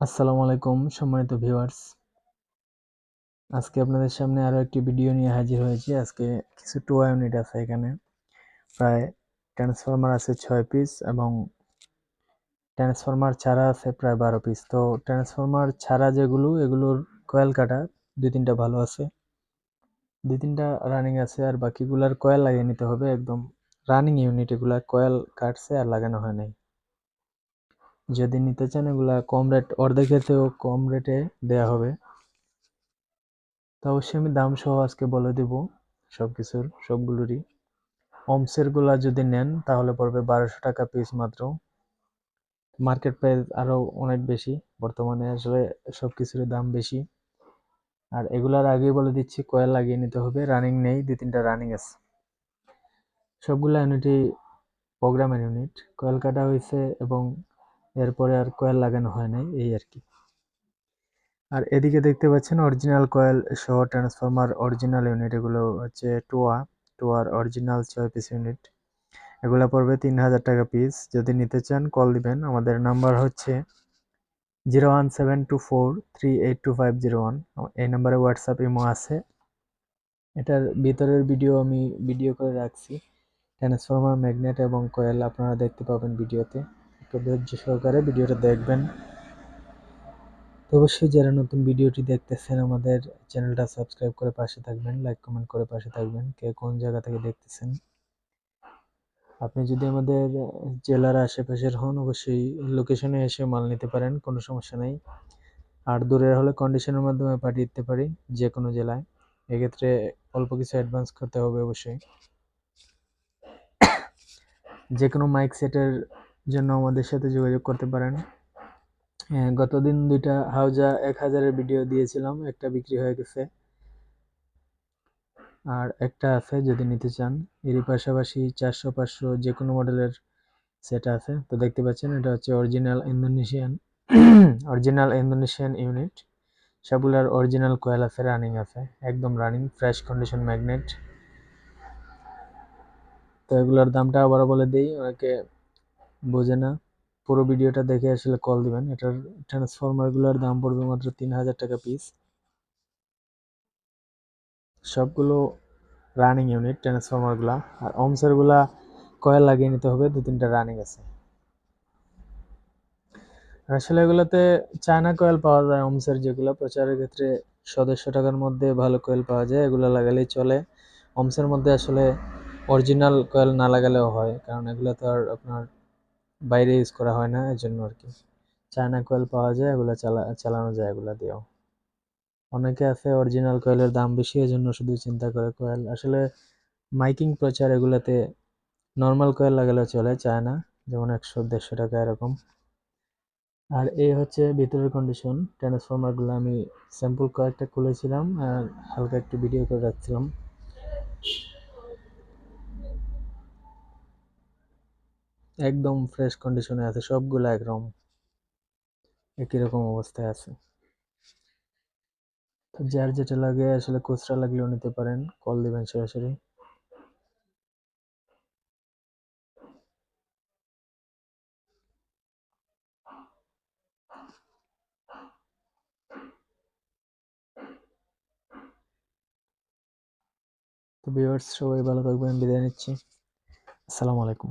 আসসালামু আলাইকুম, সম্মানিত ভিউয়ার্স। আজকে আপনাদের সামনে আরও একটি ভিডিও নিয়ে হাজির হয়েছি। আজকে কিছু টোয়া ইউনিট আছে এখানে। প্রায় ট্রান্সফরমার আছে ছয় পিস এবং ট্রান্সফরমার ছাড়া আছে প্রায় বারো পিস তো ট্রান্সফরমার ছাড়া যেগুলো, এগুলোর কয়েল কাটা দুই তিনটা ভালো আছে। দুই তিনটা রানিং আছে আর বাকিগুলার কয়েল লাগিয়ে নিতে হবে। একদম রানিং ইউনিট এগুলা কয়েল কাটছে আর লাগানো হয় নাই। যদি নিতে চান এগুলা কম রেট অর্ধেকের থেকেও কম রেটে দেয়া হবে। তো অবশ্যই আমি দাম সহ আজকে বলে দেব সব কিছুর সবগুলোরই অমসেরগুলা যদি নেন, তাহলে পড়বে বারোশো টাকা পিস মাত্র। মার্কেট প্রাইস আরও অনেক বেশি, বর্তমানে আসলে সব কিছুর দাম বেশি। আর এগুলার আগেই বলে দিচ্ছি, কয়েল লাগিয়ে নিতে হবে রানিং নেই, দুই তিনটা রানিং আছে। সবগুলো ইউনিটই প্রোগ্রামের ইউনিট কয়েল কাটা হয়েছে এবং এরপরে আর কয়েল লাগানো হয় নাই, এই আর কি। আর এদিকে দেখতে পাচ্ছেন অরিজিনাল কয়েল সহ ট্রান্সফরমার অরিজিনাল ইউনিট এগুলো হচ্ছে টোয়া, টোয়ার অরিজিনাল ছয় পিস ইউনিট এগুলো পড়বে তিন হাজার টাকা পিস যদি নিতে চান কল দিবেন। আমাদের নাম্বার হচ্ছে zero one seven two four three eight two five zero one. এই নাম্বারে হোয়াটসঅ্যাপ ইমো আছে। এটার ভিতরের ভিডিও আমি ভিডিও করে রাখছি। ট্রান্সফরমার ম্যাগনেট এবং কয়েল আপনারা দেখতে পাবেন ভিডিওতে একটু ধৈর্য সহকারে ভিডিওটা দেখবেন। তো অবশ্যই যারা নতুন ভিডিওটি দেখতেছেন, আমাদের চ্যানেলটা সাবস্ক্রাইব করে পাশে থাকবেন, লাইক, কমেন্ট করে পাশে থাকবেন, কে কোন জায়গা থেকে দেখতেছেন। আপনি যদি আমাদের জেলার আশেপাশের হন, অবশ্যই লোকেশনে এসে মাল নিতে পারেন, কোনো সমস্যা নেই। আর দূরের হলে কন্ডিশনের মাধ্যমে পাঠিয়ে দিতে পারি যে কোনো জেলায়। এক্ষেত্রে অল্প কিছু অ্যাডভান্স করতে হবে অবশ্যই। যে কোনো মাইক সেটের জন্য আমাদের সাথে যোগাযোগ করতে পারেন। হ্যাঁ গতদিন দুইটা হাউজা এক হাজারের ভিডিও দিয়েছিলাম, একটা বিক্রি হয়ে গেছে। আর একটা আছে, যদি নিতে চান। এরই পাশাপাশি চারশো, পাঁচশো যে কোনো মডেলের সেট আছে। তো দেখতে পাচ্ছেন, এটা হচ্ছে original Indonesian original Indonesian unit. সবগুলোর অরিজিনাল কয়েল আছে, রানিং আছে, একদম রানিং, ফ্রেশ কন্ডিশন ম্যাগনেট। তো এগুলোর দামটা আবারও বলে দিই অনেকে বোঝে না। পুরো ভিডিওটা দেখে আসলে কল দিবেন। এটার ট্রান্সফরমারগুলোর দাম পড়বে মাত্র তিন হাজার টাকা পিস সবগুলো রানিং ইউনিট ট্রান্সফরমারগুলো আর ওমসেরগুলা কয়েল লাগিয়ে নিতে হবে দু তিনটা রানিং আছে আসলে এগুলোতে চায়না কয়েল পাওয়া যায় ওমসের যেগুলো। প্রচারের ক্ষেত্রে সদস্য টাকার মধ্যে ভালো কয়েল পাওয়া যায়, এগুলো লাগালেই চলে। ওমসের মধ্যে আসলে অরিজিনাল কয়েল না লাগালেও হয়, কারণ এগুলো তো আর আপনার বাইরে ইউজ করা হয় না এর জন্য আর কি। চায়না কয়েল পাওয়া যায়, এগুলো চালা, চালানো যায় এগুলো দিয়েও। অনেকে আছে অরিজিনাল কয়েলের দাম বেশি এই জন্য শুধু চিন্তা করে কয়েল আসলে মাইকিং প্রচার এগুলোতে নর্মাল কয়েল লাগালে চলে চায় না যেমন একশো, দেড়শো টাকা এরকম। আর এই হচ্ছে ভিতরের কন্ডিশন ট্রান্সফরমারগুলো আমি স্যাম্পল কয়েকটা খুলেছিলাম, আর হালকা একটু ভিডিও করে রাখছিলাম। একদম ফ্রেশ কন্ডিশনে আছে, সবগুলো একরকম। একই রকম অবস্থায় আছে। তো যার যেটা লাগে, আসলে খুচরা লাগলেও নিতে পারেন, কল দিবেন সরাসরি। তো ভিউয়ার্স সবাই ভালো থাকবেন, বিদায় নিচ্ছি। আসসালামু আলাইকুম।